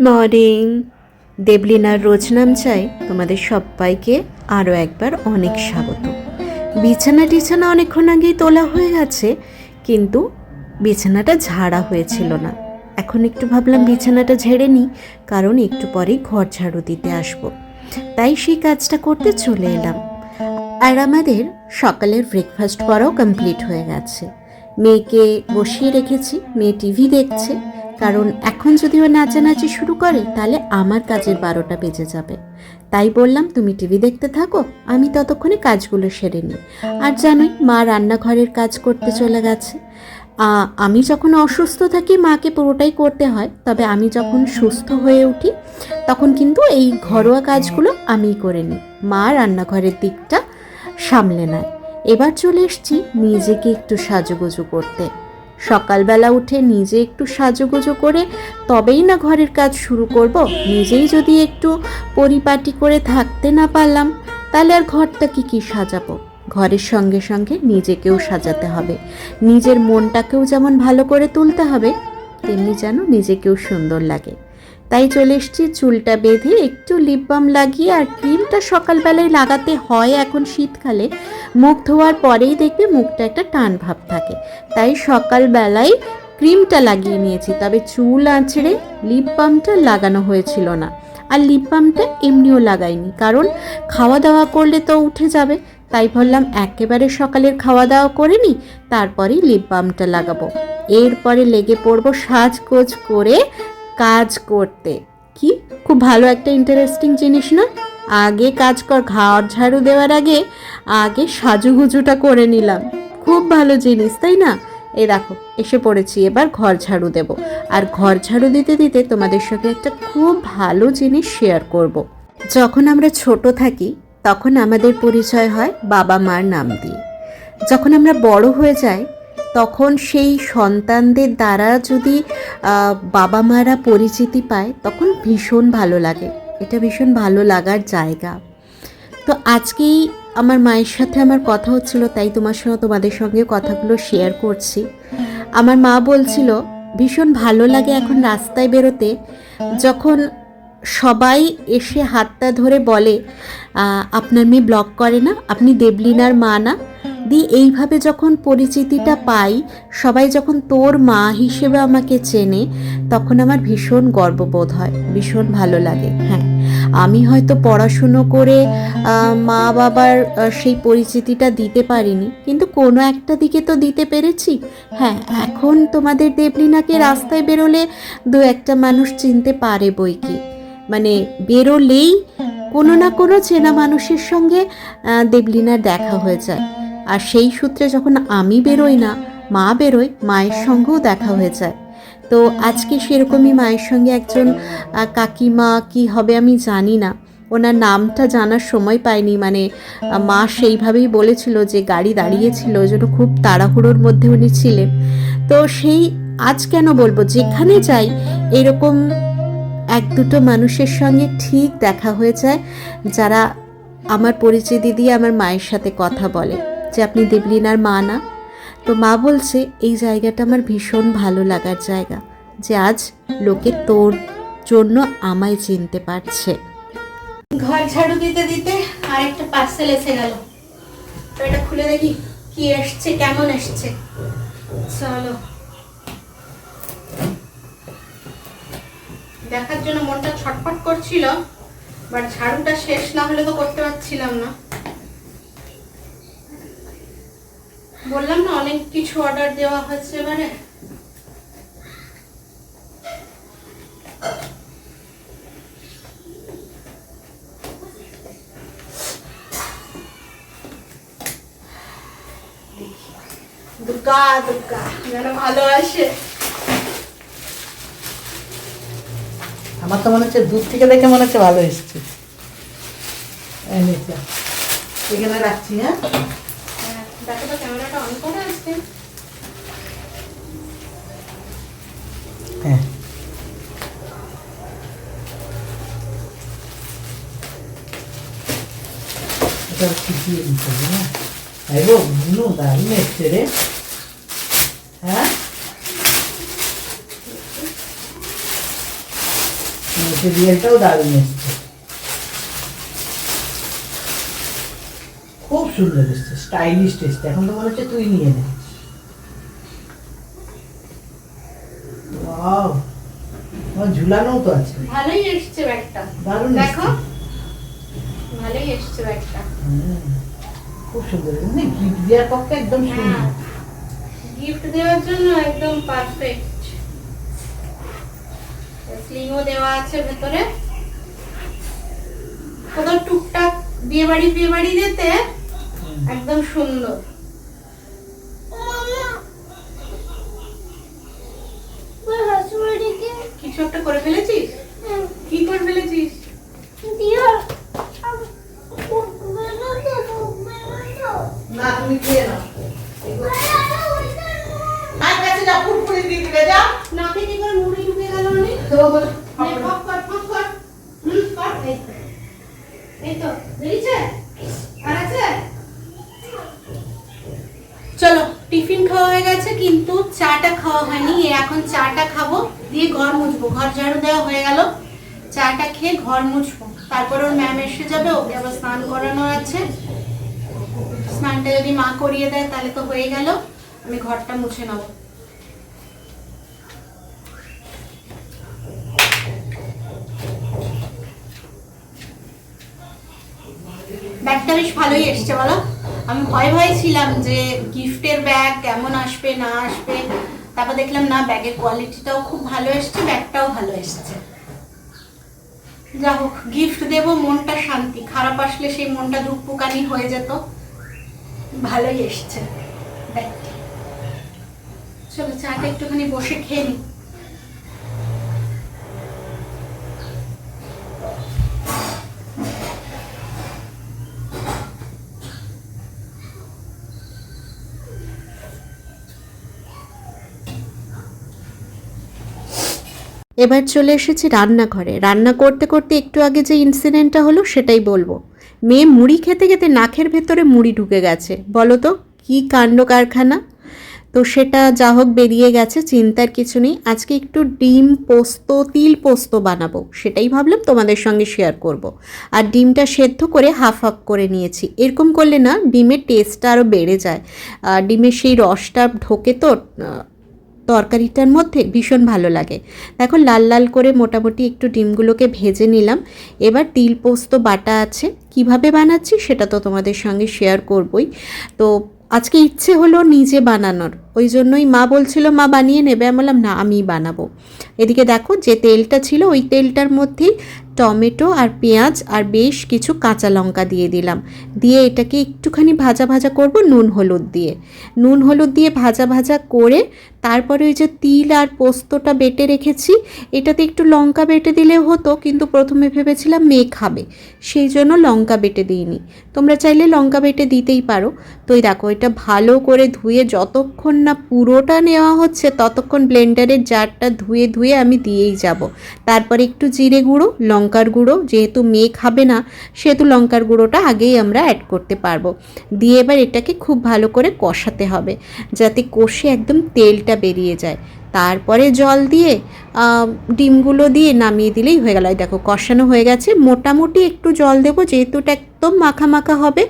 Morning দেবলিনার রোজনাম চাই তোমাদের সবাইকে আরও একবার অনেক স্বাগত। বিছানা টিছানা অনেকক্ষণ আগেই তোলা হয়ে গেছে কিন্তু বিছানাটা ঝাড়া হয়েছিল না। এখন একটু ভাবলাম বিছানাটা ঝেড়ে নিই, কারণ একটু পরেই ঘর ঝাড়ু দিতে আসব। তাই সেই কাজটা করতে চলে এলাম। আর আমাদের সকালের ব্রেকফাস্ট করাও কমপ্লিট হয়ে গেছে। মেয়েকে বসিয়ে রেখেছি, মেয়ে টিভি দেখছে কারণ এখন যদি ও নাচানাচি শুরু করে, তাহলে আমার কাজের বারোটা বেজে যাবে। তাই বললাম, তুমি টিভি দেখতে থাকো, আমি ততক্ষণে কাজগুলো সেরে নিই। আর জানোই, মা রান্নাঘরের কাজ করতে চলে গেছে। আমি যখন অসুস্থ থাকি, মাকে পুরোটাই করতে হয়, তবে আমি যখন সুস্থ হয়ে উঠি, তখন কিন্তু এই ঘরোয়া কাজগুলো আমিই করে নিই। মা রান্নাঘরের দিকটা সামলে নেয়। এবার চলে এসছি নিজেকে একটু সাজুগুজু করতে। সকালবেলা উঠে নিজে একটু সাজুগুজু করে তবেই না ঘরের কাজ শুরু করব। নিজেই যদি একটু পরিপাটি করে থাকতে না পারলাম, তাহলে আর ঘরটা কি কি সাজাবো? ঘরের সঙ্গে সঙ্গে নিজেকেও সাজাতে হবে। নিজের মনটাকেও যেমন ভালো করে তুলতে হবে, তেমনি যেন নিজেকেও সুন্দর লাগে। তাই চলে এসছি চুলটা বেঁধে, একটু লিপ বাম লাগিয়ে আর ক্রিমটা সকালবেলায় লাগাতে হয় এখন শীতকালে। মুখ ধোয়ার পরেই দেখবে মুখটা একটা টান ভাব থাকে। তাই সকালবেলায় ক্রিমটা লাগিয়ে নিয়েছি। তবে চুল আঁচড়ে লিপ বামটা লাগানো হয়েছিল না। আর লিপ বামটা এমনিও লাগাইনি। কারণ খাওয়া দাওয়া করলে তো উঠে যাবে। তাই ভাবলাম একেবারে সকালের খাওয়া দাওয়া করে নিই তারপরেই লিপ বামটা লাগাবো। এরপরে লেগে পড়ব সাজগোজ করে কাজ করতে। কি? খুব ভালো একটা ইন্টারেস্টিং জিনিস না? আগে কাজ কর ঘর ঝাড়ু দেওয়ার আগে আগে সাজুগুজুটা করে নিলাম। খুব ভালো জিনিস, তাই না? এই দেখো, এসে পড়েছি, এবার ঘর ঝাড়ু দেব। আর ঘর ঝাড়ু দিতে দিতে তোমাদের সঙ্গে একটা খুব ভালো জিনিস শেয়ার করব। যখন আমরা ছোট থাকি, তখন আমাদের পরিচয় হয় বাবা মার নাম দিয়ে। যখন আমরা বড় হয়ে যাই তখন সেই সন্তানদের দ্বারা যদি বাবা মারা পরিচিতি পায়, তখন ভীষণ ভালো লাগে। এটা ভীষণ ভালো লাগার জায়গা। তো আজকেই আমার মায়ের সাথে আমার কথা হচ্ছিল, তাই তোমার সঙ্গে তোমাদের সঙ্গে কথাগুলো শেয়ার করছি। আমার মা বলছিল, ভীষণ ভালো লাগে এখন রাস্তায় বেরোতে। যখন সবাই এসে হাতটা ধরে বলে আপনার মেয়ে ব্লক করে না, আপনি দেবলিনার মা না? দিয়ে এইভাবে যখন পরিচিতিটা পাই, সবাই যখন তোর মা হিসেবে আমাকে চেনে, তখন আমার ভীষণ গর্ববোধ হয়, ভীষণ ভালো লাগে হ্যাঁ। আমি হয়তো পড়াশুনো করে মা বাবার সেই পরিচিতিটা দিতে পারিনি, কিন্তু কোনো একটা দিকে তো দিতে পেরেছি হ্যাঁ। এখন তোমাদের দেবলিনাকে রাস্তায় বেরোলে দু একটা মানুষ চিনতে পারে বই কি মানে বেরোলেই কোনো না কোনো চেনা মানুষের সঙ্গে দেবলিনার দেখা হয়ে যায়। আর সেই সূত্রে যখন আমি বেরোই না, মা বেরোয়, মায়ের সঙ্গেও দেখা হয়ে যায়। তো আজকে সেরকমই মায়ের সঙ্গে একজন কাকিমা কি হবে আমি জানি না। ওনার নামটা জানার সময় পাইনি মানে মা সেইভাবেই বলেছিল যে গাড়ি দাঁড়িয়েছিল, ওই জন্য খুব তাড়াহুড়োর মধ্যে উনি ছিলেন। তো সেই আজ কেন বলব, যেখানে যাই, এরকম এক দুটো মানুষের সঙ্গে ঠিক দেখা হয়ে যায়, যারা আমার পরিচিতি দিয়ে আমার মায়ের সাথে কথা বলে। যে আপনি দেবলিনার মা না? তো মা বলছে, এই জায়গাটা আমার ভীষণ ভালো লাগার জায়গা, যে আজ লোকে তোর জন্য আমায় চিনতে পারছে। ঘর ঝাড়ু দিতে দিতে আরেকটা পার্সেল এসে গেল। এটা খুলে দেখি, কি এসছে, কেমন এসছে। চলো। দেখার জন্য মনটা ছটফট করছিল বাট ঝাড়ুটা শেষ না হলে তো করতে পারছিলাম না। বললাম না অনেক কিছু অর্ডার দেওয়া হয়েছে এবারে। দুর্গা দুর্গা যেন ভালো আসে। আমার তো মনে হচ্ছে দূর থেকে দেখে মনে হচ্ছে ভালো এসছে। এখানে রাখছি হ্যাঁ, দেখো তো ক্যামেরাটা অন করে আছে হ্যাঁ তাই গো বুনু দারুণ এসছে রে হ্যাঁ মেটেরিয়ালটাও দারুণ এসছে খুব সুন্দর এসছে স্টাইলিশ এসছে এখন তো মনে হচ্ছে তুই নিয়ে নে। ঝুলানোও তো আছে। ভালোই এসছে ব্যাগটা। দারুণ দেখো। ভালোই এসছে ব্যাগটা খুব সুন্দর মানে গিফট দেওয়ার পক্ষে একদম সুন্দর। হ্যাঁ গিফট দেওয়ার জন্য একদম পারফেক্ট স্লিংও দেওয়া আছে ভেতরে। কোথাও টুকটাক বিয়ে বাড়ি বিয়ে বাড়ি যেতে একদম সুন্দর। কিছু একটা করে ফেলেছিস? কি করে ফেলেছিস না তুমি খেয়ে নাও আর কাছে যা ফুটফুড়ি দিয়ে দিবে যা নাকে কি করে মুড়ি ঢুকে গেল মানে তো বলে নে, ফক কর, ফক কর। হুম, কর, এই তো। এই তো, বেরিয়েছে? আর আছে? চলো টিফিন খাওয়া হয়ে গেছে কিন্তু চাটা খাওয়া হয়নি এই এখন চাটা খাব দিয়ে ঘর ঝাড়ু দেওয়া হয়ে গেল। চাটা খেয়ে ঘর মুছবো। তারপর ওর ম্যাম এসে যাবে, ওকে আবার স্নান করানো আছে। স্নানটা যদি মা করিয়ে দেয়, তাহলে তো হয়ে গেল। আমি ঘরটা মুছে নেব। ব্যাগটা বেশ ভালোই এসছে, বলো। আমি ভয় ভয় ছিলাম যে গিফটের ব্যাগ কেমন আসবে, না আসবে। তারপর দেখলাম, না, ব্যাগের কোয়ালিটিটাও খুব ভালো এসছে, ব্যাগটাও ভালো এসছে। যা হোক গিফট দেবো, মনটা শান্তি। খারাপ আসলে সেই মনটা ধুকপুকানি হয়ে যেত। ভালোই এসছে ব্যাগটি। চলো, চাটা একটুখানি বসে খেয়ে নিই। এবার চলে এসেছি রান্নাঘরে। রান্না করতে করতে একটু আগে যে ইনসিডেন্টটা হলো, সেটাই বলব। মেয়ে মুড়ি খেতে খেতে নাকের ভেতরে মুড়ি ঢুকে গেছে। বলো তো, কী কাণ্ড কারখানা? তো সেটা যা হোক বেরিয়ে গেছে, চিন্তার কিছু নেই। আজকে একটু ডিম পোস্ত, তিল পোস্ত বানাবো, সেটাই ভাবলাম তোমাদের সঙ্গে শেয়ার করব। আর ডিমটা সেদ্ধ করে হাফ হাফ করে নিয়েছি। এরকম করলে না, ডিমের টেস্টটা আরও বেড়ে যায়। ডিমের সেই রসটা ঢোকে তো তরকারিটার মধ্যে ভীষণ ভালো লাগে। দেখো লাল লাল করে মোটামুটি একটু ডিমগুলোকে ভেজে নিলাম। এবার তিল পোস্ত বাটা আছে। কীভাবে বানাচ্ছি সেটা তো তোমাদের সঙ্গে শেয়ার করবই। তো আজকে ইচ্ছে হলো নিজে বানানোর। ওই জন্যই মা বলছিল, মা বানিয়ে নেবে। আমি বললাম, না, আমিই বানাবো। এদিকে দেখো যে তেলটা ছিল, ওই তেলটার মধ্যেই টমেটো আর পেঁয়াজ আর বেশ কিছু কাঁচা লঙ্কা দিয়ে দিলাম। দিয়ে এটাকে একটুখানি ভাজা ভাজা করব নুন হলুদ দিয়ে। নুন হলুদ দিয়ে ভাজা ভাজা করে তারপরে ওই যে তিল আর পোস্তটা বেটে রেখেছি, এটাতে একটু লঙ্কা বেটে দিলেও হতো, কিন্তু প্রথমে ভেবেছিলাম মেয়ে খাবে, সেই জন্য লঙ্কা বেটে দিইনি। তোমরা চাইলে লঙ্কা বেটে দিতেই পারো। তো এই দেখো, এটা ভালো করে ধুয়ে যতক্ষণ না পুরোটা নেওয়া হচ্ছে, ততক্ষণ ব্লেন্ডারের জারটা ধুয়ে ধুয়ে আমি দিয়েই যাব। তারপরে একটু জিরে গুঁড়ো, লঙ্কার গুঁড়ো, যেহেতু মেয়ে খাবে না, সেহেতু লঙ্কার গুঁড়োটা আগেই আমরা অ্যাড করতে পারব। দিয়ে এবার এটাকে খুব ভালো করে কষাতে হবে, যাতে কষে একদম তেলটা বেরিয়ে যায়। তারপরে জল দিয়ে ডিমগুলো দিয়ে নামিয়ে দিলেই হয়ে গেল। দেখো, কষানো হয়ে গেছে। মোটামুটি একটু জল দেবো, যেহেতু এটা একদম মাখা মাখা হবে।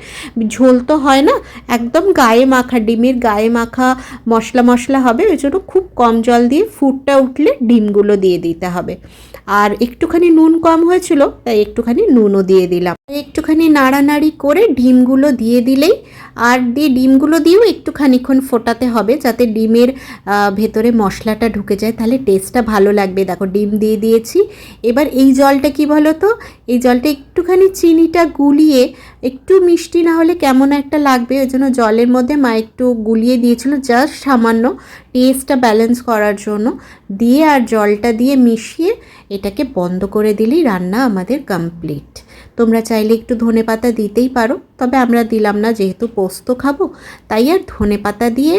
ঝোল তো হয় না, একদম গায়ে মাখা, ডিমের গায়ে মাখা মশলা মশলা হবে। ওই জন্য খুব কম জল দিয়ে ফুটটা উঠলে ডিমগুলো দিয়ে দিতে হবে। আর একটুখানি নুন কম হয়েছিল, তাই একটুখানি নুনও দিয়ে দিলাম। একটুখানি নাড়ানাড়ি করে ডিমগুলো দিয়ে দিলেই, আর দিয়ে ডিমগুলো দিয়েও একটু খানিক্ষণ ফোটাতে হবে, যাতে ডিমের ভেতরে মশলাটা ঢুকে যায়, তাহলে টেস্টটা ভালো লাগবে। দেখো, ডিম দিয়ে দিয়েছি। এবার এই জলটা কি বলো তো এই জলটা একটুখানি চিনিটা গুলিয়ে, একটু মিষ্টি না হলে কেমন একটা লাগবে? ওই জন্য জলের মধ্যে মা একটু গুলিয়ে দিয়েছিল, জাস্ট সামান্য টেস্টটা ব্যালেন্স করার জন্য। দিয়ে আর জলটা দিয়ে মিশিয়ে এটাকে বন্ধ করে দিলেই রান্না আমাদের কমপ্লিট তোমরা চাইলে একটু ধনে পাতা দিতেই পারো, তবে আমরা দিলাম না, যেহেতু পোস্ত খাব, তাই আর ধনে পাতা দিয়ে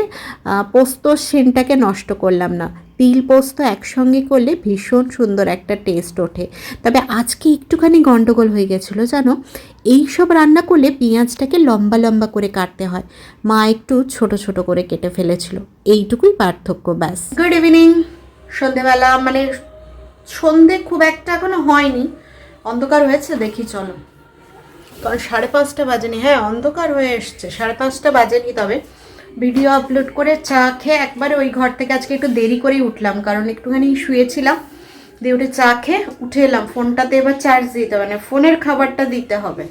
পোস্তর সেন্টটাকে নষ্ট করলাম না। তিল পোস্ত একসঙ্গে করলে ভীষণ সুন্দর একটা টেস্ট ওঠে। তবে আজকে একটুখানি গন্ডগোল হয়ে গেছিল, জানো? এই সব রান্না করলে পেঁয়াজটাকে লম্বা লম্বা করে কাটতে হয়। মা একটু ছোট ছোট করে কেটে ফেলেছিল। এইটুকুই পার্থক্য, ব্যাস। গুড ইভিনিং সন্ধেবেলা মানে সন্ধে খুব একটা এখনও হয়নি। অন্ধকার হয়েছে, দেখি চলো। কারণ সাড়ে পাঁচটা বাজেনি। হ্যাঁ অন্ধকার হয়ে এসছে। সাড়ে পাঁচটা বাজেনি তবে। ভিডিও আপলোড করে চা খেয়ে একবারে ওই ঘর থেকে আজকে একটু দেরি করেই উঠলাম, কারণ একটুখানি শুয়েছিলাম। দিয়ে উঠে চা খেয়ে উঠে এলাম। ফোনটাতে এবার চার্জ দিতে হবে মানে ফোনের খাবারটা দিতে হবে।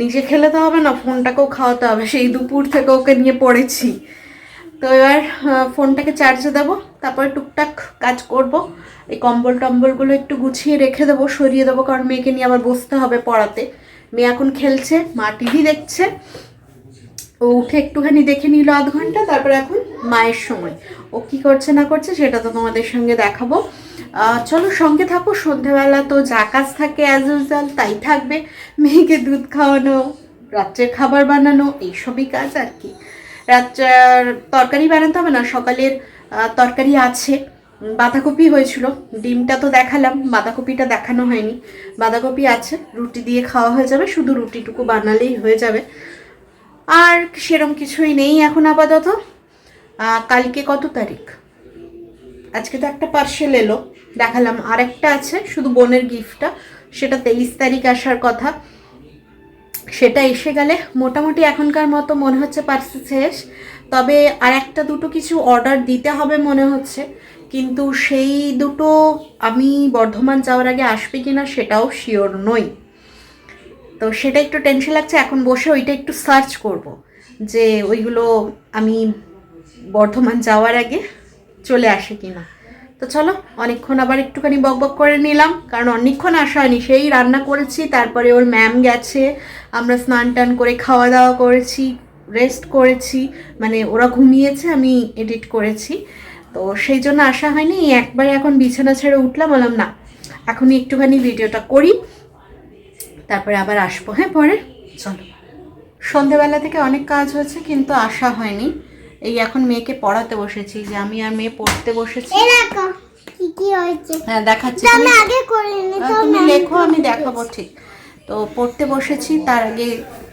নিজে খেলে তো হবে না, ফোনটাকেও খাওয়াতে হবে। সেই দুপুর থেকে ওকে নিয়ে পড়েছি। তো এবার ফোনটাকে চার্জে দেবো, তারপরে টুকটাক কাজ করব। এই কম্বল টম্বলগুলো একটু গুছিয়ে রেখে দেবো, সরিয়ে দেবো, কারণ মেয়েকে নিয়ে আবার বসতে হবে পড়াতে। মেয়ে এখন খেলছে, মা টিভি দেখছে। ও উঠে একটুখানি দেখে নিল আধ ঘণ্টা, তারপরে এখন মায়ের সময়। ও কি করছে না করছে সেটা তো তোমাদের সঙ্গে দেখাবো। চলো সঙ্গে থাকো সন্ধ্যেবেলা তো যা কাজ থাকে অ্যাজ ইউজুয়াল তাই থাকবে। মেয়েকে দুধ খাওয়ানো, রাত্রের খাবার বানানো, এইসবই কাজ আর কি। রাত্রের তরকারি বানাতে হবে না, সকালের তরকারি আছে। বাঁধাকপি হয়েছিল, ডিমটা তো দেখালাম, বাঁধাকপিটা দেখানো হয়নি। বাঁধাকপি আছে, রুটি দিয়ে খাওয়া হয়ে যাবে, শুধু রুটিটুকু বানালেই হয়ে যাবে। আর সেরম কিছুই নেই এখন আপাতত। কালকে কত তারিখ? আজকে তো একটা পার্সেল এলো, দেখালাম। আর একটা আছে, শুধু বোনের গিফটটা সেটা তেইশ তারিখ আসার কথা। সেটা এসে গেলে মোটামুটি এখনকার মতো মনে হচ্ছে পার্সেল শেষ। তবে আর একটা দুটো কিছু অর্ডার দিতে হবে মনে হচ্ছে। কিন্তু সেই দুটো আমি বর্ধমান যাওয়ার আগে আসবে কিনা সেটাও শিওর নই। তো সেটা একটু টেনশন লাগছে, এখন বসে ওইটা একটু সার্চ করব। যে ওইগুলো আমি বর্ধমান যাওয়ার আগে চলে আসে কিনা। তো চলো, অনেকক্ষণ আবার একটুখানি বকবক করে নিলাম, কারণ অনেকক্ষণ আসা হয়নি। সেই রান্না করেছি, তারপরে ওর ম্যাম গেছে, আমরা স্নান টান করে খাওয়া দাওয়া করেছি রেস্ট করেছি মানে ওরা ঘুমিয়েছে, আমি এডিট করেছি। তো সেই জন্য আসা হয়নি, একবারে এখন বিছানা ছেড়ে উঠলাম, বললাম না, এখনই একটুখানি ভিডিওটা করি। তারপরে আবার আসব হ্যাঁ পরে? চলো। সন্ধেবেলা থেকে অনেক কাজ হয়েছে কিন্তু আসা হয়নি। এই এখন মেয়েকে পড়াতে বসেছি যে আমি আর মেয়ে পড়তে বসেছি। হ্যাঁ দেখাচ্ছি। তুমি- লেখো আমি দেখাবো ঠিক। তো পড়তে বসেছি তার আগে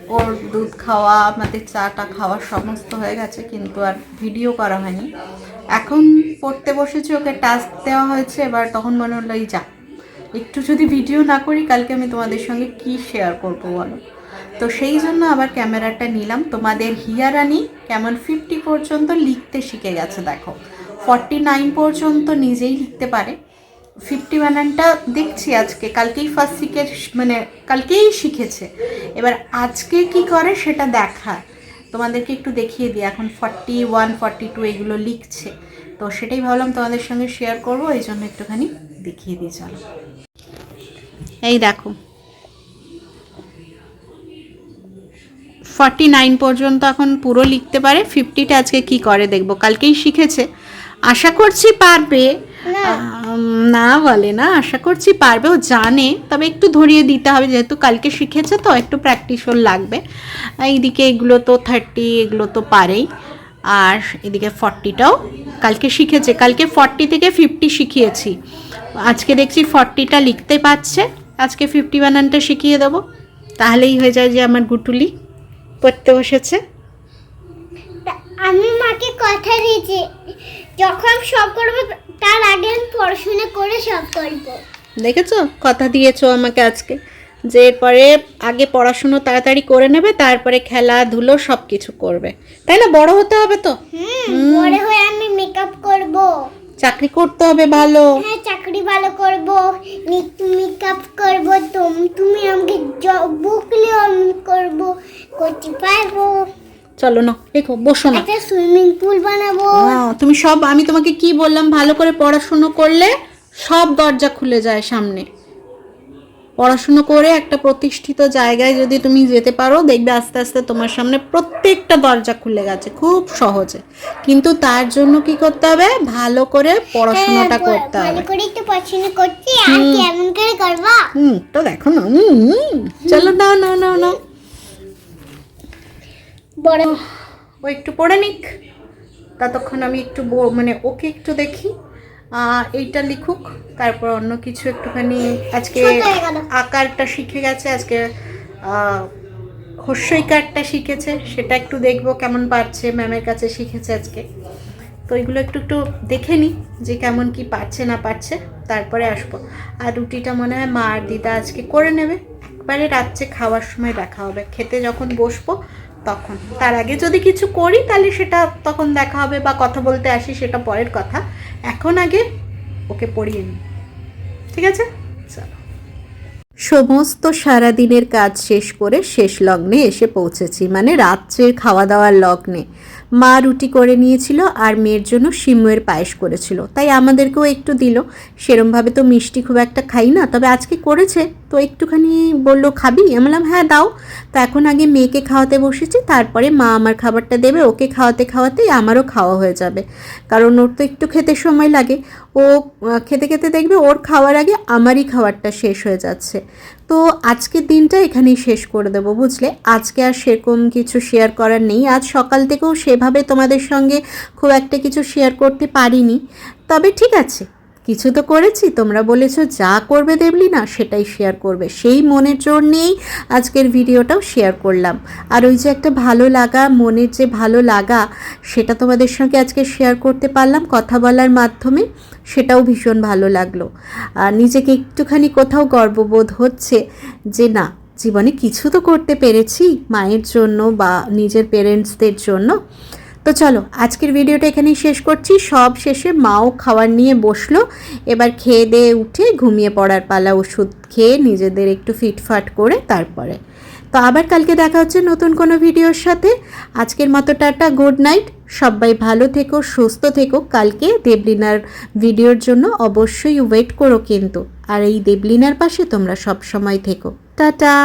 ওর দুধ খাওয়া আমাদের চাটা খাওয়া সমস্ত হয়ে গেছে কিন্তু আর ভিডিও করা হয়নি। এখন পড়তে বসেছি ওকে টাস্ক দেওয়া হয়েছে এবার তখন মনে হলো এই যা একটু যদি ভিডিও না করি, কালকে আমি তোমাদের সঙ্গে কি শেয়ার করব বলো? তো সেই জন্য আবার ক্যামেরাটা নিলাম। তোমাদের হিয়ারানি কেমন ফিফটি পর্যন্ত লিখতে শিখে গেছে, দেখো। ফর্টি নাইন পর্যন্ত নিজেই লিখতে পারে। ফিফটি বানানটা দেখছি আজকে, কালকেই ফার্স্ট শিখে মানে কালকেই শিখেছে। এবার আজকে কি করে সেটা দেখা তোমাদেরকে একটু দেখিয়ে দিই, এখন ফর্টি ওয়ান ফর্টি টু এগুলো লিখছে। তো সেটাই ভাবলাম তোমাদের সঙ্গে শেয়ার করব এই জন্য একটুখানি দেখিয়ে দিয়ে চলো। এই দেখো। ফর্টি নাইন পর্যন্ত এখন পুরো লিখতে পারে ফিফটিটা আজকে কি করে দেখব? কালকেই শিখেছে। আশা করছি পারবে। না। বলে না আশা করছি পারবে ও জানে। তবে একটু ধরিয়ে দিতে হবে যেহেতু কালকে শিখেছে তো একটু প্র্যাকটিস ওর লাগবে। এইদিকে এগুলো তো থার্টি এগুলো তো পারেই। আর এদিকে ফর্টিটাও কালকে শিখেছে। কালকে ফর্টি থেকে ফিফটি শিখিয়েছি। আজকে দেখছি ফর্টিটা লিখতে পারছে। আজকে ফিফটি বানানটা শিখিয়ে দেবো। তাহলেই হয়ে যায় যে আমার গুটুলি পড়তে বসেছে। আমি মাকে কথা দিয়েছি যখন সব করব তার আগে আমি পড়াশোনা করে সব করব। দেখেছ? কথা দিয়েছ আমাকে আজকে। যে এরপরে আগে পড়াশুনো তাড়াতাড়ি করে নেবে তারপরে খেলাধুলো সব কিছু করবে। তাই না? বড় হতে হবে তো? হুম বড় হয়ে আমি মেকআপ করব। চাকরি করতে হবে ভালো। হ্যাঁ চাকরি ভালো করব। মেকআপ করব তুমি তুমি আমাকে বুকলে আমি করব করতে পারব। চলো না দেখো বসো না। একটা সুইমিং পুল বানাবো। তুমি সব আমি তোমাকে কি বললাম? ভালো করে পড়াশুনো করলে সব দরজা খুলে যায় সামনে। পড়াশুনো করে একটা প্রতিষ্ঠিত জায়গায় যদি তুমি যেতে পারো দেখবে আস্তে আস্তে তোমার সামনে প্রত্যেকটা দরজা খুলে গেছে খুব সহজে। কিন্তু তার জন্য কি করতে হবে? ভালো করে পড়াশোনাটা হ্যাঁ, করতে হবে। হুম। তো দেখো না। চলো নাও নাও নাও নাও। বড় ও একটু পড়ে নিক। ততক্ষণ আমি একটু মানে ওকে একটু দেখি। এইটা লিখুক তারপর অন্য কিছু একটুখানি আজকে। আকারটা শিখে গেছে আজকে হস্যইকারটা শিখেছে সেটা একটু দেখব কেমন পারছে ম্যামের কাছে শিখেছে আজকে। তো এগুলো একটু একটু দেখে নিই যে কেমন কি পারছে না পারছে তারপরে আসব। আর রুটিটা মনে হয় মা আর দিদা আজকে করে নেবে একবারে রাত্রে খাওয়ার সময় দেখা হবে। খেতে যখন বসবো তখন। তার আগে যদি কিছু করি, তাহলে সেটা তখন দেখা হবে বা কথা বলতে আসি, সেটা পরের কথা। এখন আগে ওকে পড়িয়ে নিই। ঠিক আছে? চলো। সমস্ত সারাদিনের কাজ শেষ করে শেষ লগ্নে এসে পৌঁছেছি। মানে রাত্রের খাওয়া দাওয়ার লগ্নে। মা রুটি করে নিয়েছিল আর মেয়ের জন্য সিমুয়ের পায়েস করেছিল। তাই আমাদেরকেও একটু দিল। সেরমভাবে তো মিষ্টি খুব একটা খাই না। তবে আজকে করেছে। তো একটুখানি বলল, খাবি? আমি বললাম হ্যাঁ দাও। তো এখন আগে মেয়েকে খাওয়াতে বসেছি, তারপরে মা আমার খাবারটা দেবে, ওকে খাওয়াতে খাওয়াতেই আমারও খাওয়া হয়ে যাবে। কারণ ওর তো একটু খেতে সময় লাগে। ও খেতে খেতে দেখবে ওর খাওয়ার আগে আমারই খাবারটা শেষ হয়ে যাচ্ছে। তো আজকের দিনটা এখানেই শেষ করে দেবো, বুঝলে? আজকে আর সেরকম কিছু শেয়ার করার নেই। আজ সকাল থেকেও সেভাবে তোমাদের সঙ্গে খুব একটা কিছু শেয়ার করতে পারিনি। তবে ঠিক আছে কিছু তো করেছি, তোমরা বলেছ যা করবে দেবলি না সেটাই শেয়ার করবে। সেই মনের জোর নিয়েই আজকের ভিডিওটাও শেয়ার করলাম। আর ওই যে একটা ভালো লাগা, মনের যে ভালো লাগা, সেটা তোমাদের সঙ্গে আজকে শেয়ার করতে পারলাম কথা বলার মাধ্যমে, সেটাও ভীষণ ভালো লাগল। আর নিজেকে একটুখানি কোথাও গর্ববোধ হচ্ছে যে না, জীবনে কিছু তো করতে পেরেছি মায়ের জন্য বা নিজের পেরেন্টসদের জন্য। তো চলো, আজকের ভিডিওটা এখানেই শেষ করছি। সব শেষে মাও খাওয়ার নিয়ে বসল। এবার খেয়ে দিয়ে উঠে ঘুমিয়ে পড়ার পালা ওষুধ খেয়ে নিজেদের একটু ফিটফাট করে তারপরে। তো আবার কালকে দেখা হচ্ছে নতুন কোনো ভিডিওর সাথে। আজকের মতো টাটা, গুড নাইট। সবাই ভালো থেকো, সুস্থ থেকো। কালকে দেবলিনার ভিডিওর জন্য অবশ্যই ওয়েট করো কিন্তু। আর এই দেবলিনার পাশে তোমরা সব সময় থেকো। টাটা!